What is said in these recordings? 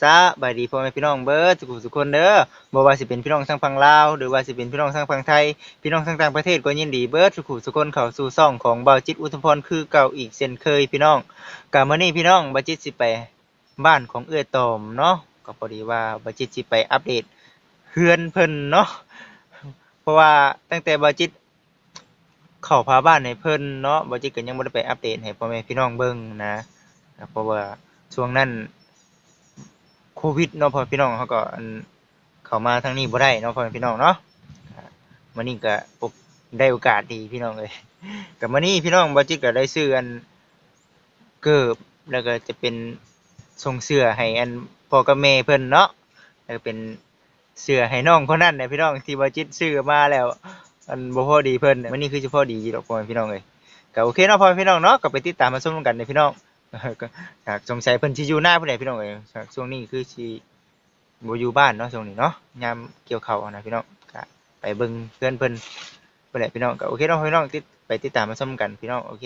สบายดีพ่อแม่พี่น้องเบิดทุกทุกคนเด้อบ่ว่าสิเป็นพี่น้องทางฝั่งลาวหรือว่าสิเป็นพี่น้องทางฝั่งไทย พี่น้องทางต่างประเทศก็ยินดีเบิดทุกทุกคนเข้าสู่ช่องของเบาจิตอุทพรคือเก่าอีกเช่นเคยพี่น้องกะมื้อนี้พี่น้องเบาจิตสิไปบ้านของเอื้อตอมเนาะก็พอดีว่าเบาจิตสิไปอัปเดตเฮือนเพิ่นเนาะเพราะว่าตั้งแต่เบาจิตเข้าพาบ้านให้เพิ่นเนาะบ่จิตก็ยังบ่ได้ไปอัปเดตให้พ่อแม่พี่น้องเบิ่งนะเพราะว่าช่วงนั้น วิดเนาะพ่อพี่น้องเขาก็เข้ามาทางนี้บ่ได้เนาะพ่อพี่น้องเนาะอ่ามื้อนี้ก็ได้โอกาสดีพี่น้องเอ้ยก็มื้อนี้พี่น้องบ่จิตก็ได้ซื้ออันเกิบแล้วก็จะเป็นส่งเสื้อให้อันพ่อกับแม่เพิ่นเนาะแล้วก็เป็นเสื้อให้น้องคนนั้นน่ะพี่น้องที่บ่จิตซื้อมาแล้วอันบ่พอดีเพิ่นวันนี้คือสิพอดีดอกพ่อพี่น้องเอ้ยก็โอเคเนาะพ่อพี่น้องเนาะก็ไปติดตามมาชมกันเด้อพี่น้อง ก็อยากสงสัยเพิ่นสิอยู่หน้าเพิ่นไดพี่น้องเอ้ยช่วงนี้คือสิบ่อยู่บ้านเนาะช่วงนี้เนาะยามเกี่ยวข้าวนะพี่น้องก็ไปเบิ่งเพื่อนเพิ่นผู้ใดพี่น้องก็โอเคเนาะพี่น้องติดไปติดตามมาชมกันพี่น้องโอเค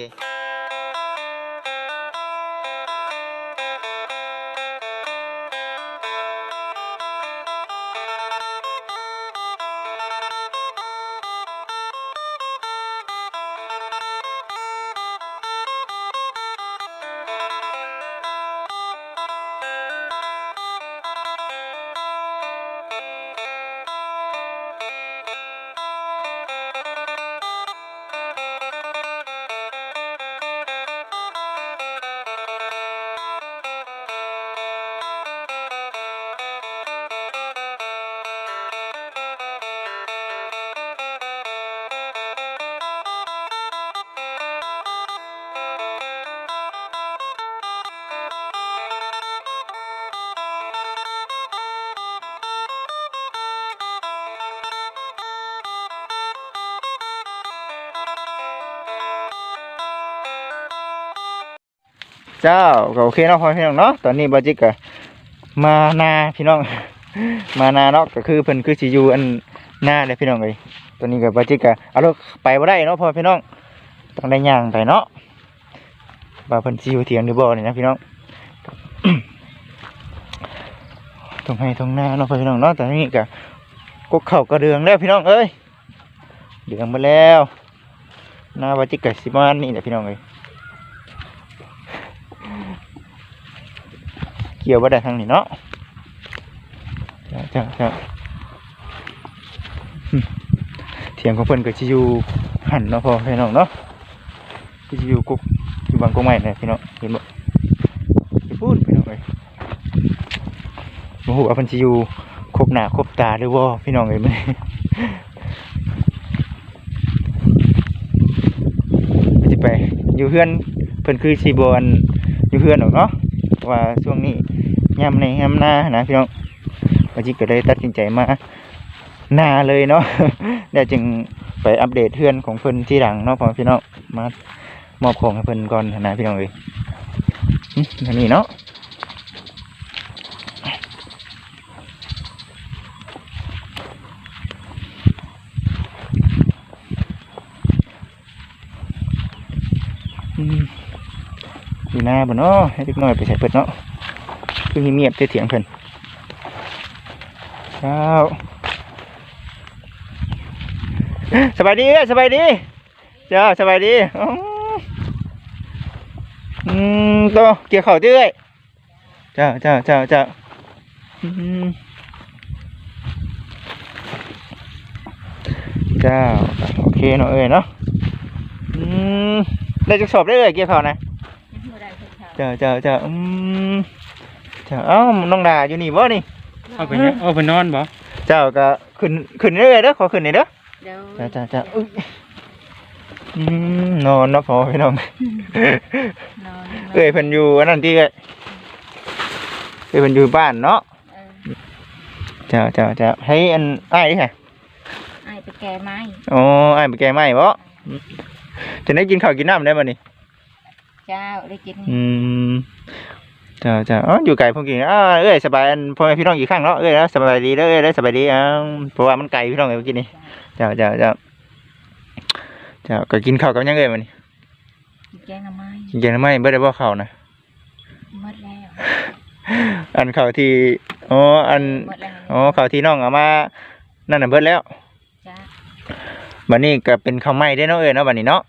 เจ้าก็โอเคเนาะพ่อพี่น้องเนาะตอนนี้บาจิกก็มานาพี่น้อง มานาเนาะก็คือเพิ่นคือสิอยู่อันหน้าเลยพี่น้องเอ้ยตอนนี้ก็บบาจิกก็เอารถไปบ่ได้เนาะพ่อพี่น้องต้องได้ย่างไปเนาะว่าเพิ่นสิอยู่เถียงหรือบ่เนี่ยนะพี่น้องตรงให้ตรงหน้าเนาะพ่อพี่น้องเนาะตอนนี้ก็กกเข่ากระเดืองแล้วพี่น้องเอ้ยเดืองมาแล้วหน้าบาจิกก็สิมานี่แหละพี่น้องเอ้ย เกี่ยวบ่ได้ทางนี้เนาะจ้าจ้าจ้าเถียงของเพิ่อนก็สิอยู่หันเนาะพ่อพี่น้องเนาะก็สิอยู่กุกอยู่บางกงใหม่เนี่ยพี่น้องเห็นบ่ไปพูดพี่น้องเอ้ยบ่ฮู้ว่าเพิ่นสิอยู่ครบหน้าครบตาหรือบ่พี่น้องเอ้ยมื้อนี้สิไปอยู่เฮือนเพิ่อนคือสิบ่อันอยู่เฮือนหรอกเนาะ ว่าช่วงนี้ยามในยามหน้านะพี่น้องวันนี้ก็ได้ตัดสินใจมาหน้าเลยเนาะเดี๋ยวจึงไปอัปเดตเพื่อนของเพิ่นที่หลังเนาะพอพี่น้องมามอบของให้เพิ่นก่อนนะพี่น้องเอ้ยนนี้เนาะอืม อยู่หน้าบ่เนาะให้เล็กน้อยไปใส่เปิดเนาะคือเงียบๆแต่เถียงเพิ่นเช้าสบายดีสบายดีเจ้าสบายดีอืมโตเกี่ยวเข่าวเตื้อยเจ้าเจ้าเจ้าเจ้าอืมเจ้าโอเคเนาะเอ้ยเนาะอืมได้จักสอบได้เอ้ยเกี่ยวเข่านะ เจ้าเจ้าเจ้าอืมเจ้าเอ้าน้องดาอยู่นี่บ่นี่เอาไปเนี่ยเอาไปนอนบ่เจ้าก็ขึ้นขึ้นเรื่อยๆเด้อขอขึ้นหน่อยเด้อเดี๋ยวเจ้าเจ้าเจ้าอุ๊ยอืมนอนเนาะพอพี่น้องนอนเอ้ยเพิ่นอยู่อันนั้นที่เอ้ยเอ้ยเพิ่นอยู่บ้านเนาะเออเจ้าเจ้าเจ้าให้อันอ้ายดิค่ะไอ้ไปแก่ไม้อ๋ออ้ายไปแก้ไม้บ่จะได้กินข้าวกินน้ำได้บ่นี่ เจ้าได้กินอืมเจ้าเจ้าอ๋ออยู่ไกลพวกกินอ่าเอ้ยสบายอันพ่อแม่พี่น้องอีกครั้งเนาะเอ้ยนะสบายดีเด้อเอ้ยได้อสบายดีอ่าเพราะว่ามันไกลพี่น้องเอ้ยเมื่อกี้นี่เจ้าเจ้าเจ้าเจ้าก็กินข้าวกับหยังเอ้ยมันนี่กินแกงหน่อไม้กินแกงทำไมเบิดได้บ่ข้าวนะหมดแล้วอันเขาที่อ๋ออันหมดแล้วอ๋อเขาที่น้องเอามานั่นน่ะเบิดแล้วจ้าบัดนี้ก็เป็นข้าวไหม้ได้เนาะเอ้ยเนาะบัดนี้เนาะ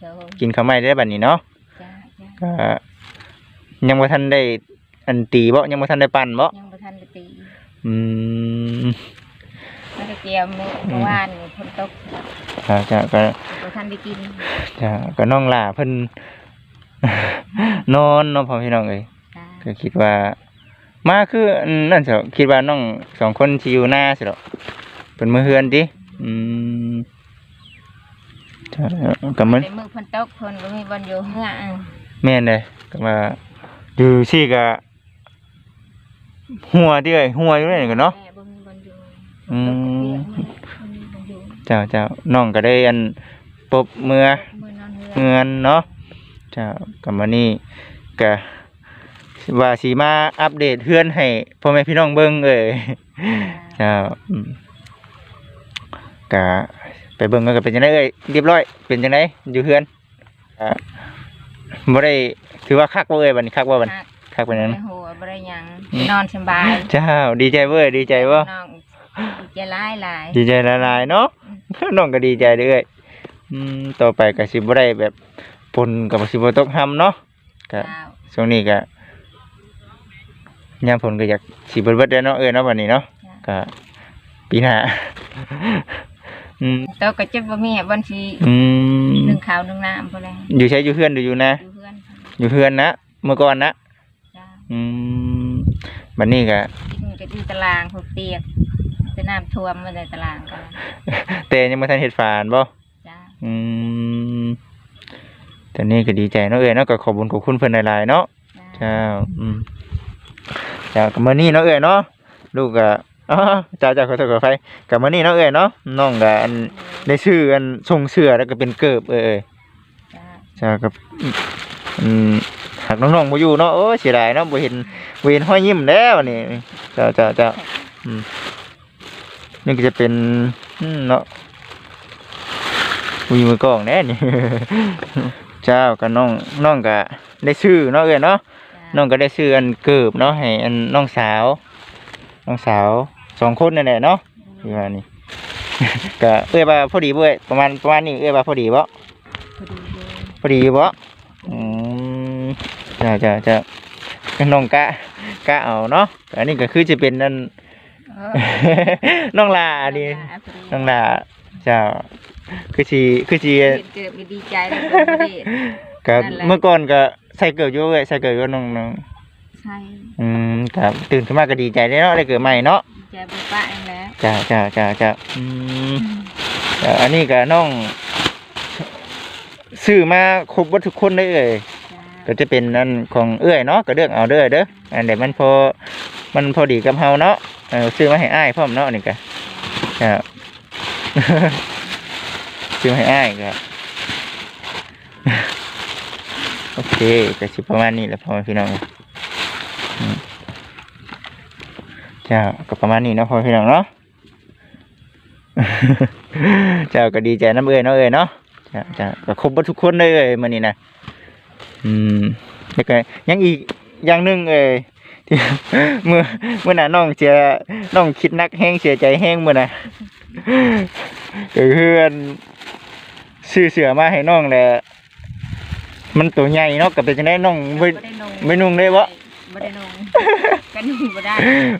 เดี๋ยวกินข้าวไหม้ได้บัดนี้เนาะจ้าจ้า ก็ยังบ่ทันได้อันตีบ่ยังบ่ทันได้ปั่นบ่ยังบ่ทันได้ตีอืมไม่ได้เกี่ยวมื้อเมื่อวานนี่ฝนตกจ้ะจ้ะก็บ่ทันได้กินจ้ะก็น้องหล่าเพิ่นนอนเนาะพ่อพี่น้องเอ้ยจ้าก็คิดว่า มาคืออันนั่นสิคิดว่าน้องสองคนสิอยู่หน้าสิดอกเป็นมือเฮือนติอืมจ้ะก็มันในมือฝนตกฝนบ่มีบอลอยู่เฮืออะ แม่นเลยก็มาอยู่ซี่ก็หัวที่เอ้ยหัวอยู่นั่นก็เนาะแม่บ่มีบอลอยู่อืมฝนตกก็เปียกหมดบ่มีบอลอยู่เจ้าเจ้าน้องก็ได้อันปบเมื่อมื้อนอนเฮือเงินเนาะเจ้ากับมานี่ก็ว่าสีมาอัปเดตเพื่อนให้พ่อแม่พี่น้องเบิ่งเอ้ยเจ้าอืมก็ไปเบิ่งกันก็เป็นจังไดเอ้ยเรียบร้อยเป็นจังไดอยู่เพื่อนอ่า บ่ได้ถือว่าคักบ่เอ้ยบัดนี้คักบ่บัดนี้หักคักเป็นจังบ่ไดได้หัวบ่ได้หยังนอนสบายเจ้าดีใจเว้ยดีใจบ่น้องดีใจหลายหลาย ดีใจละลายๆเนาะ น้องก็ดีใจเด้อเอ้ยอืมต่อไปก็สิบ่ได้แบบปนกับสิบ่ตกห้ำเนาะก็เจ้าช่วงนี้ก็ยามฝนก็อยากสิเบิดเบิดแล้วเนาะเอ้ยเนาะบัดนี้เนาะก็ปีหน้า อืมโตก็จะบ่มีบอนสิอืมนึ่งข้าวนึ่งน้ำพุ่นแหละอยู่ใช้อยู่เพื่อนหรืออยู่นะ อยู่เพื่อนอยู่เพื่อนนะเมื่อก่อนนะจ้าอืมบัดนี้ก็กินก็อยู่ตารางพวกเปียกเป็นน้ำท่วมมาในตารางกันแต่ยังบ่ทันเฮ็ดฝานบ่จ้าอืมแต่นี่ก็ดีใจเนาะเอ้ยเนาะก็ขอบคุญขอบคุณเพิ่นหลายๆเนาะ จ้า เจ้าอืมเจ้ากับมื้อนี้เนาะเอ้ยเนาะลูกก็ อ๋อเจ้าเจ้าขอโทษขออภัยกับมื้อนี้เนาะเอ้ยเนาะน้องก็อันได้ชื่ออันทรงเสื้อแล้วก็เป็นเกิบเอ้ยจ้าเจ้ากับอืมหากน้องๆบ่อยู่เนาะโอ้ยเสียดายเนาะบ่เห็นบ่เห็นห้อยยิ้มแล้วนี่เจ้าเจ้าเจ้าอืมนี่ก็จะเป็นอืมเนาะมีมือกล้องแน่นี่เจ้ากับน้องน้องก็ได้ชื่อเนาะเอ้ยเนาะน้องก็ได้ซื้ออันเกิบเนาะให้อันน้องสาว น้องสาว สองคนนั่นแหละเนาะที่ว่านี่ ก็เอ้ยว่าพอดีเว้ยประมาณประมาณนี้เอ้ยว่าพอดีบ่พอดีเลยพอดีบ่อืมจ้าจ้าจ้าน้องกะกะเอาเนาะอันนี้ก็คือจะเป็นนั่น เออ น้องลาอันนี้พอดีน้องลาเจ้าคือสิคือสิเห็นเกิดดีใจเลยพอดีก็นั่นแหละ เมื่อก่อนก็ใส่เกิบอยู่เว้ยใส่เกิบอยู่น้องน้องใช่อืมครับตื่นขึ้นมาก็ดีใจได้เนาะได้เกิดใหม่เนาะ ดีใจบุป้าเองแล้วจ้าจ้าจ้าจ้าอืมเอ่ออันนี้ก็น้องซื้อมาครบวัตทุกคนเลยเอ่ยจ้าก็จะเป็นนั่นของเอื้อยเนาะก็เลือกเอาเด้อเด้ออันเดี๋ยวมันพอมันพอดีกับเฮาเนาะเออซื้อมาให้อ้ายพร้อมเนาะนี่ก็ครับซื้อมาให้อ้ายก็โอเคก็สิประมาณนี้แหละพ่อแม่พี่น้อง อืมจ้าก็ประมาณนี้เนาะพ่อแม่พี่น้องเนาะ เจ้าก็ดีใจน้ำเอ้ยเนาะเอ้ยเนาะจ้าจ้าก็ครบหมดทุกคนเลยเอ้ยมื้อนี้นะอืมแล้วก็ยังอีกอย่างหนึงเอ้ยที่เมื่อเมื่อน่ะน้องเสียน้องคิดนักแห้งเสียใจแห้งมื้อน่ะก็คืออันซื้อเสือมาให้น้องแหละมันตัวใหญ่เนาะก็เป็นจังได๋น้องบ่ได้นงไม่นุ่งได้บ่ บ่ได้นงก็นุ่งบ่ได้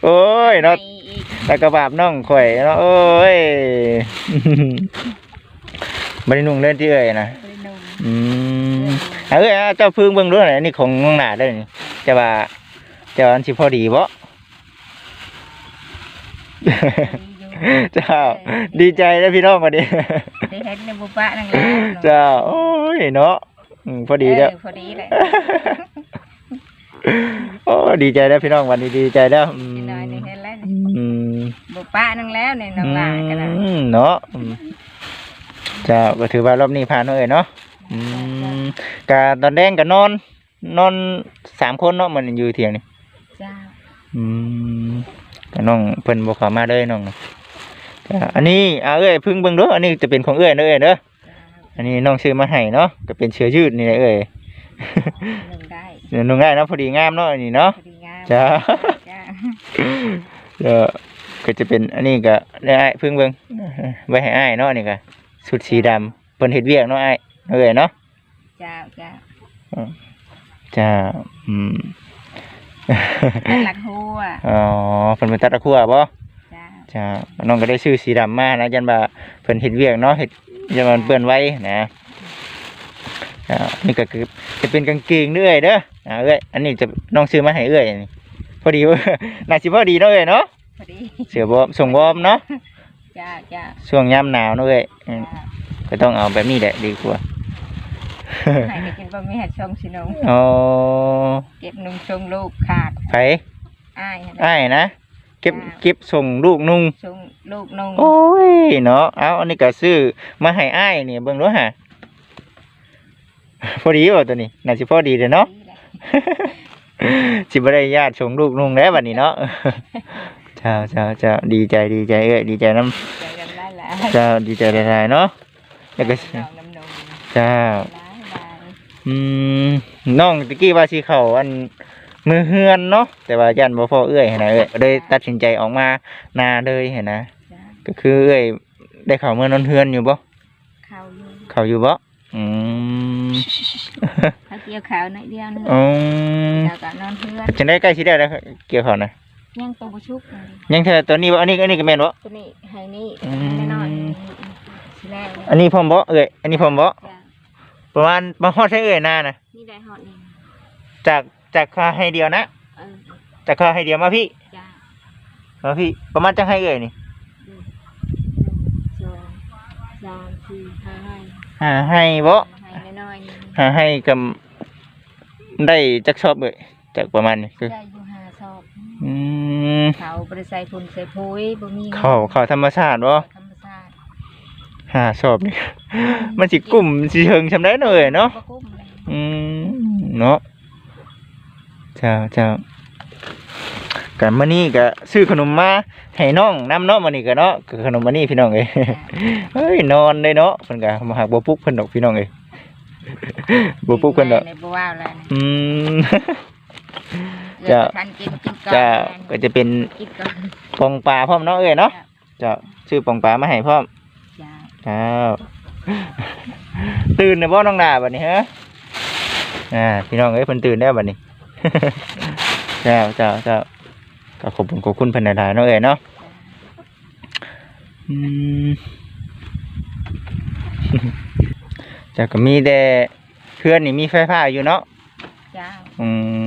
โอ้ยเนาะไปอีกแล้วก็บาปน้องข่อยเนาะโอ้ยบ่ได้นุ่งเล่นที่เอ้ยนะบ่ได้นงอืมเอาเอ้ยเอาเจ้าพึ่งเบิ่งดูหน่อยอันนี่ของน้องหนาเด้อนี่จะว่าจะว่าอันสิพอดีบ่เจ้า ดีใจแล้วพี่น้องวันนี้ได้เห็นในบุปผานั่งแล้วเจ้า โอ้ยเนาะอืมพอดีแล้วเออพอดีเลย โอ้ดีใจแล้วพี่น้องวันนี้ดีใจแล้วอืมพี่น้อยนี่เห็นแล้วอืมบุปผานั่งแล้วในน้องหลานกันนะอืมเนาะอืมเจ้าก็ถือว่ารอบนี้ผ่านเอ้ยเนาะอืมกะตอนแดงก็นอน นอนสามคนเนาะมันอยู่เถียงนี่จ้าอืมก็น้องเพิ่นบ่เข้ามาเลยน้องน่ะก็อันนี้เอาเอ้ยเพึ่งเบิ่งเด้ออันนี้จะเป็นของเอ้ยเด้อเอ้ยเด้ออันนี้น้องซื้อมาให้เนาะก็เป็นเชื้อยืดนี่แหละเอ้ย หนึ่งได้ เดี๋ยวนุ่งได้เนาะพอดีงามเนาะอันนี้เนาะ พอดีงามจ้า จ้าแล้วก็จะเป็นอันนี้ก็ได้อ้ายเพิ่งเบิ่งไว้ให้อ้ายเนาะนี่ก็สุดสีดำเพิ่นเฮ็ดเวียกเนาะอ้ายเอ้ยเนาะเจ้าเจ้าจ้าอืมอันหลักหัวอ๋อเพิ่นเป็นตัดตะคั่วบ่เจ้าจ้าน้องก็ได้ชื่อสีดำมานะยันว่าเพิ่นเฮ็ดเวียกเนาะเฮ็ดยันว่ามันเปื้อนไว้นะ อ่านี่ก็คือจะเป็นกางเกงเด้อยเด้ออ่าเอ้ยอันนี้จะน้องซื้อมาให้เอ้ยนี่พอดีว่าน่าสิพอดีเนาะเอ้ยเนาะพอดีเสือบอมส่งบอมเนาะเจ้าเจ้าช่วงยามหนาวเนาะเอ้ยอืมเจ้าก็ต้องเอาแบบนี้แหละดีกว่าให้ไปกินบะหมี่หัดชงสินงอ๋อเก็บนุ่งชงลูกขาดไผอ้ายหั่นน่ะอ้ายนะเก็บเก็บส่งลูกนุ่งชงลูกนุ่งโอ้ยเนาะเอาอันนี้ก็ซื้อมาให้อ้ายนี่เบิ่งดูฮะ พอดีบ่ตัวนี้น่าสิพอดีเด้อเนาะดีแหละสิบ่ได้ญาติส่งลูกนุ่งแล้วบัดนี้เนาะเจ้าเจ้าเจ้าดีใจดีใจเอ้ยดีใจน้ใจกันหลายหลายำเจ้าดีใจหลายๆเนาะแล้วก็น้องน้ำนมเจ้าหลายหลายอืมน้องตะกี้ว่าสิเข้าอันมือเฮือนเนาะแต่ว่ายันบ่พอเอื้อยหั่นน่ะเอ้ยเลยตัดสินใจออกมานาเลยเห็นนะจ้าก็คือเอ้อยได้เข้าเมื่อนอนเฮือนอยู่บ่ข้าวอยู่เข้าอยู่บ่อืมข้าว เกี่ยวข้าวหน่อยเดียวนึงอืมแล้วก็นอนเพื่อนจังได้ใกล้สิได้แล้วเกี่ยวข้าวนะยังตัวบุชุกเลยยังเธอตัวนี้บ่อันนี้อันนี้ก็แม่นบ่ตัวนี้ให้นี่อืมแน่นอนสิแล้วอันนี้พร้อมบ่เอ้อยอันนี้พร้อมบ่จ้าประมาณมาฮอดใช้เอ้อยหน้านะนี่ได้หอดนี่จากจากค่าให้เดียวนะเออจากค่าให้เดียวมาพี่จ้ามาพี่ ประมาณจังให้เอ้อยนี่หนึ่งสองสามสี่ห้าให้หาให้บ่ให้น้อยๆนี่ หาให้กับ ได้จักชอบเอ้อยจากประมาณนี้คือได้อยู่ห้าซอกอืมเขาบริใส่ฝุ่นใส่ปุ๋ยบ่มีเข้าเข้าธรรมชาติบ่ธรรมชาติหาชอบนี่มันสิกลุ่มสิเชิงชำได้หน่อยเนาะบ่กุ้มเลยอืมเนาะเจ้าเจ้ากันมื้อนี้ก็ซื้อขนมมาให้น้องน้ำเนาะมื้อนี้ก็เนาะก็ขนมมื้อนี้พี่น้องเอ้ยเฮ้ยนอนเลยเนาะเพิ่นก็มาหักบ่ปลุกเพิ่นดอกพี่น้องเอ้ย บ่ปลุกเพิ่นดอกในบ่ว้าวแล้วนะอืมเดี๋ยวจะ ทันกินกินก่อนจะก็จะเป็นกินก่อนปองปลาพร้อมเนาะเอ้ยเนาะเจ้าซื้อปองปลามาให้พร้อมจ้าเจ้าตื่นในบ่น้องดาบัดนี้ฮะอ่าพี่น้องเอ้ยเพิ่นตื่นแล้วบัดนี้ เจ้าเจ้าเจ้าก็ขอบคุณขอบคุณเพิ่นหลายๆเนาะเอ้ยเนาะอืม เจ้าก็มีแต่เพื่อนนี่มีไฟฟ้าอยู่เนาะจ้าอื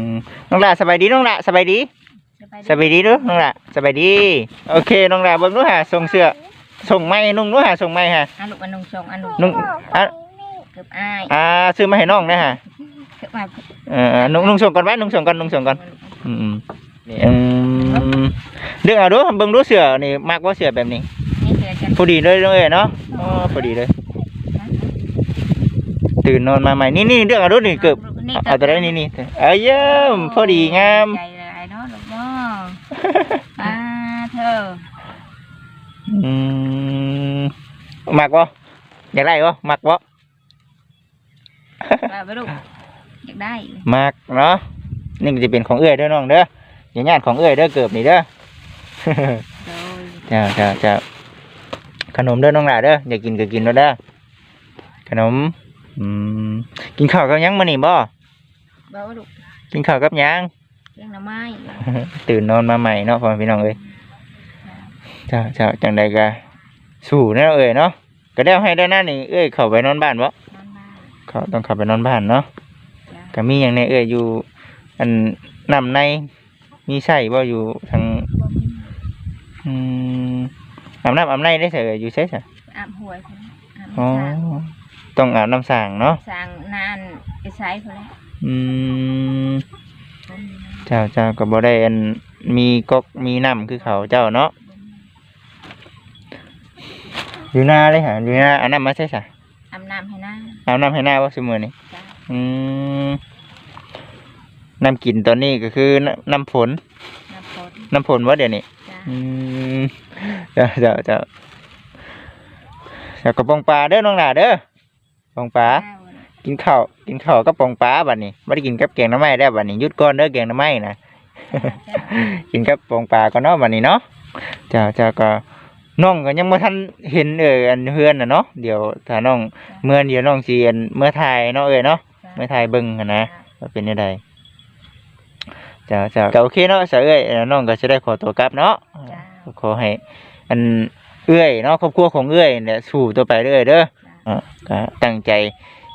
มน้องดาสบายดีน้องดาสบายดีสบายดีเด้อน้องดาสบายดี โอเคน้องดาเบิ่งดูหาส่งเสื้อส่งไม้นุ่งดูหาส่งไม้ฮะอันลูกอันนุ่งชงอันนุ่งนุ่งอะเกือบอ้ายอ่าซื้อมาให้น้องนะฮะเกือบมาเออนุ่งนุ่งส่งก่อนไว้นุ่งส่งก่อนนุ่งส่งก่อนอืมอืมอืมเรื่องเอาดูเบิ่งดูเสื้อนี่มักว่าเสื้อแบบนี้นี่เสือจะพอดีเลยเลยเนาะอ๋อพอดีเลย ตื่นนอนมาใหม่นี่นี่เรื่องเอาดูนี่เกือบเอาตัวได้นี่นี่เอ้ยเยี่ยมพอดีงามใจหลายเนาะลูกเนาะป้าเธออืมมักบ่อยากได้บ่มักบ่ว่าไปลูกอยากได้มักเนาะนี่ก็จะเป็นของเอื้อยเด้อน้องเด้ออย่าญาติของเอื้อยเด้อเกือบนี่เด้อโดยจ้าจ้าจ้าขนมเด้อน้องหลาเด้ออยากกินก็กินเด้อเด้อขนม อืมกินข้าวกับหยังมื้อนี้บ่บ่ลูกกินข้าวกับหยัง เลี้ยงหน่อไม้ตื่นนอนมาใหม่เนาะพ่อแม่พี่น้องเอ้ยจ้าจ้าจังใดก็สู้แน่เอ้ยเนาะก็แล้วให้ได้หน้านี่เอ้ยเข้าไปนอนบ้านบ่นอนบ้านเขาต้องเข้าไปนอนบ้านเนาะจ้าก็มีอย่างในเอ้ยอยู่ อันน้ำในมีใส่บ่อยู่ทางบ่มีอืมอาบน้ำอาบในได้ใส่อยู่ใช่ใช่อาบหวยพุ่นอาบอ๋อน้ำสาง ต้องอาบน้ำสางเนาะสางนานไปใช้พุ่นแหล้วอืมเจ้าเจ้าก็บ่ได้อันมีก๊อกมีน้ำคือเขาเจ้าเนาะอยู่หน้าเลยฮะอยู่หน้าอาบน้ำมาใช่ใช่อาบน้ำให้หน้าอาบน้ำให้หน้าว่าสมือนี่จ้าอืมน้ำกินตอนนี้ก็คือน้ำน้ำฝนน้ำฝนน้ำฝนว่าเดี๋ยวนี้ จ้าอืมเจ้าเจ้าเจ้าเจ้ากระปองปลาเด้อน้องหลาเด้อป องปลาข้าวน่ะกินข้าวกินข้าวกับปองปลาบัดนี้ไม่ได้กินกับแกงหน้ำไม้ได้วบัดนี้หยุดก่อนเด้อแกงหน้ำไม้นะจ้ากินกับปองปลาก่อนเนาะวันนี้เนาะเจ้าเจ้าก็น้องก็ยังบ่ทันเห็นเอออันเฮือนน่ะเนาะเดี๋ยวถ้าน้องเมื่อเดี๋ยวน้องสิอันเมื่อถ่ายเนาะเอ้ยเนาะเมื่อถ่ายเบิ่งหั้นนะว่าเป็นจังไดเจ้าเจ้าก็โอเคเนาะสาวเอ้ยเอ่อน้องก็จะได้ขอตัวกลับเนาะจ้าขอให้อันเอื้อยเนาะครอบครัวของเอื้อยเนี่ยสู้ต่อไปเรื่อยเด้อ จ้าอะก็ตั้งใจ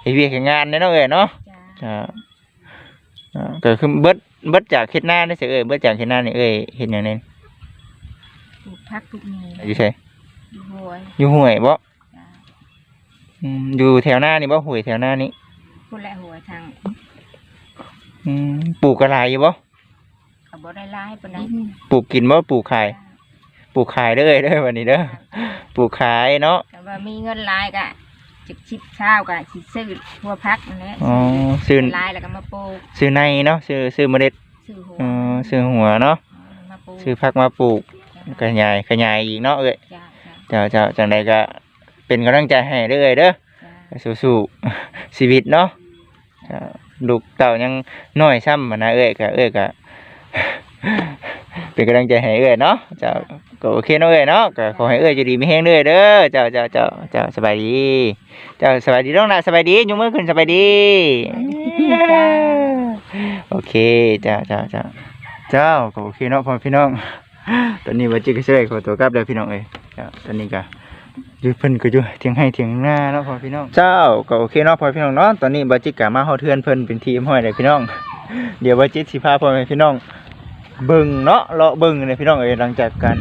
เฮ็ดเวียกเฮ็ดงานเด้อเนาะเอ้ยเนาะจ้าอ่าอ่าก็คือเบิดเบิดจากเฮ็ดหน้าได้เสียเอ้ยเบิดจากเฮ็ดหน้านี่เอ้ยเฮ็ดหยังแน่ปลูกพักปลูกมีอยู่ไสอยู่ห้วยอยู่ห้วยบ่จ้าอืมอยู่แถวหน้านี่บ่ห้วยแถวหน้านี่พูดและหัวทางอืมปลูกกระลายอยู่บ่เขาบ่ได้ร้ายปานใดปลูกกินบ่ปลูกขาย ปลูกขายเด้อเอ้ยเด้อวันนี้เด้อปลูกขายเนาะ แต่ว่ามีเงินหลายก็ จิบชิบเช้าก็สิซื้อหัวพักนั่นแหละอ๋อซื้อหลายแล้วก็มาปลูกซื้อในเนาะซื้อซื้อเมล็ดซื้อหัวเออซื้อหัวเนาะมาปลูกซื้อผักมาปลูกขยายขยายอีกเนาะเอ้ยจ้าจ้าเจ้าเจ้าจังใดก็เป็นกำลังใจให้เด้อเอ้ยเด้อจ้าสู้ๆชีวิตเนาะอ่าลูกเต่ายังน้อยซ้ำมานะเอ้ยก็เอ้ยก็เป็นกำลังใจให้เอ้ยเนาะเจ้า ก็โอเคเนาะเอ้ยเนาะก็ขอให้เอ้ยจะดีมีแห้งเด้อเด้อเจ้าเจ้าเจ้าเจ้าสบายดี เจ้าสบายดีน้องนะสบายดียกมือขึ้นสบายดีโอเคเจ้าเจ้าเจ้าเจ้าก็โอเคเนาะพ่อพี่น้อง ตอนนี้ว่าจิก็สิได้ขอตัวกลับแล้วพี่น้องเอ้ยเจ้าตอนนี้ก็อยู่เพิ่นก็อยู่เถียงให้เถียงหน้าเนาะพ่อพี่น้อง เจ้าก็โอเคเนาะพ่อพี่น้องเนาะตอนนี้บัจิกะมาเฮาเทือนเพิ่นเป็นทีมห้อยเลยพี่น้อง เดี๋ยวบัจิตสิพาพ่อแม่พี่น้องเบิ่งเนาะเลาะเบิ่งเลยพี่น้องเอ้ยหลังจากการ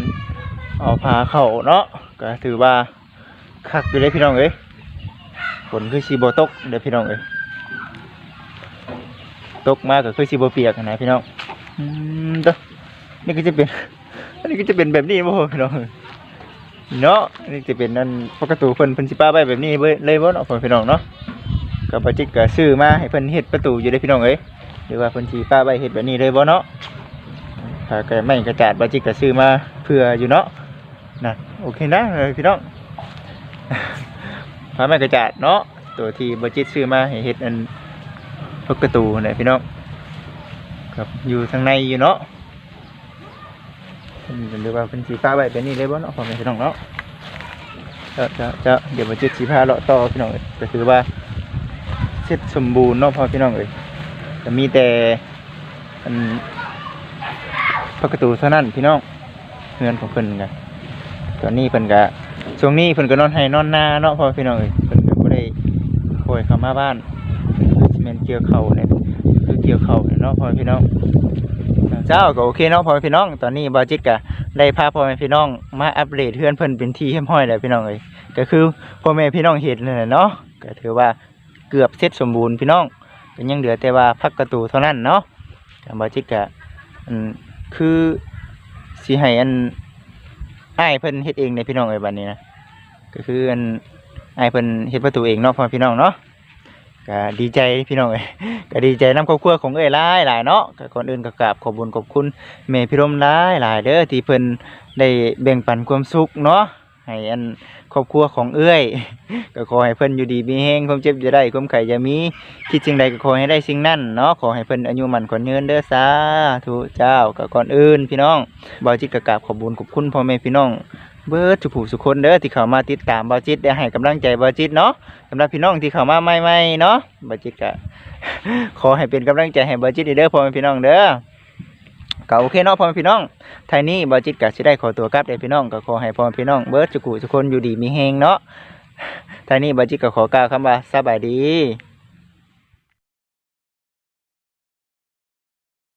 เอาพาเขาเนาะก็ถือว่าคักอยู่เลยพี่น้องเอ้ยฝนคือสิบ่ตกเด้อพี่น้องเอ้ยตกมาก็คือสิบ่เปียกนะพี่น้องอืมเด้อนี่ก็จะเป็นอันนี้ก็จะเป็นแบบนี้บ่พี่น้องเนาะนี่จะเป็นนั่นปกติเพิ่นเพิ่นสิป้าไว้แบบนี้เลยบ่เนาะพี่น้องเนาะก็บ่จิกก็ซื้อมาให้เพิ่นเฮ็ดประตูอยู่ได้พี่น้องเอ้ยหรือว่าเพิ่นสิป้าไว้เฮ็ดแบบนี้เลยบ่เนาะถ้าก็ไม่กระจาดบ่จิกก็ซื้อมาเพื่ออยู่เนาะ นั่นโอเคนะพี่น้องพาไม้กระจาดเนาะตัวที่บจิตซื้อมาให้เฮ็ดอันประตูนี่นพี่น้องครับอยู่ทางในอยู่เนาะเพิ่นหรือว่าเป็นสีฟ้าไว้เป็นนี่เลยบ่เนาะพ่อแม่พี่น้องเนาะเจะจะจะเดี๋ยวมาจุดสีฟ้าเลาะต่อพี่น้องเอ้ยก็คือว่าเสร็จสมบูรณ์เนาะพ่อพี่น้องเอ้ยจะมีแต่อันประตูเท่านั้นพี่น้องเฮือนของเพิ่นกัน ตอนนี้เพิ่นก็ช่วงนี้เพิ่นก็นอนให้นอนนาเนาะพ่อพี่น้องเอ้ยเพิ่นก็บ่ได้คอยเข้ามาบ้านคือสิแม่นเกี่ยวเข้าเนี่ยคือเกี่ยวเข้าเนาะพ่อพี่น้องเจ้าก็โอเคเนาะพ่อพี่น้อง ตอนนี้บาจิตก็ได้พาพ่อแม่พี่น้องมาอัปเดตเพื่อนเพิ่นเป็นที่เฮี้ยมห้อยแล้วพี่น้องเอ้ยก็คือพ่อแม่พี่น้องเห็นเลยเนาะก็ถือว่าเกือบเสร็จสมบูรณ์พี่น้องก็ยังเหลือแต่ว่าพักประตูเท่านั้นเนาะบาจิตก็อืมคือสิให้อัน ไอ้เพิ่นเฮ็ดเองในพี่น้องเอ้ยบัดนี้นะก็คืออันอ้เพิ่นเฮ็ดประตูเองเนาะพ่อมพี่น้องเนาะก็ดีใจพี่น้องเอ้ยก็ดีใจน้ำครอบครัวของเอ้ยหลายหลายเนาะก็ก่อนอื่นก็กราบขอบุญขอบคุณแม่พี่รมหลายหลายเด้อที่เพิ่นได้แบ่งปันความสุขเนาะ ให้อันครอบครัวของเอื้อย ก็ขอให้เพิ่นอยู่ดีมีแฮงความเจ็บจะได้ความไข่จะมีคิดสิ่งใดก็ขอให้ได้สิ่งนั้นเนาะขอให้เพิ่นอายุมันขวัญยืนเด้อสาธุเจ้าก็ก่อนอื่นพี่น้องบ่าวจิตก็กราบขอบคุญขอบคุณพ่อแม่พี่น้องเบิดทุผู้ทุคนเด้อที่เข้ามาติดตามบ่าวจิตได้ให้กำลังใจบ่าวจิตเนาะสำหรับพี่น้องที่เข้ามาใหม่ๆเนาะบ่าวจิตก็ขอให้เป็นกำลังใจให้บ่าวจิตเด้อพ่อแม่พี่น้องเด้อ ก็โอเคเนาะพ่อแม่พี่น้องทายนี้บาจิตก็สิได้ขอตัวกลับเด้พี่น้องก็ขอให้พ่อแม่พี่น้องเบิดจุกุทุกคนอยู่ดีมีแฮงเนาะทายนี้บาจิตก็ขอกล่าวคำว่าสบายดี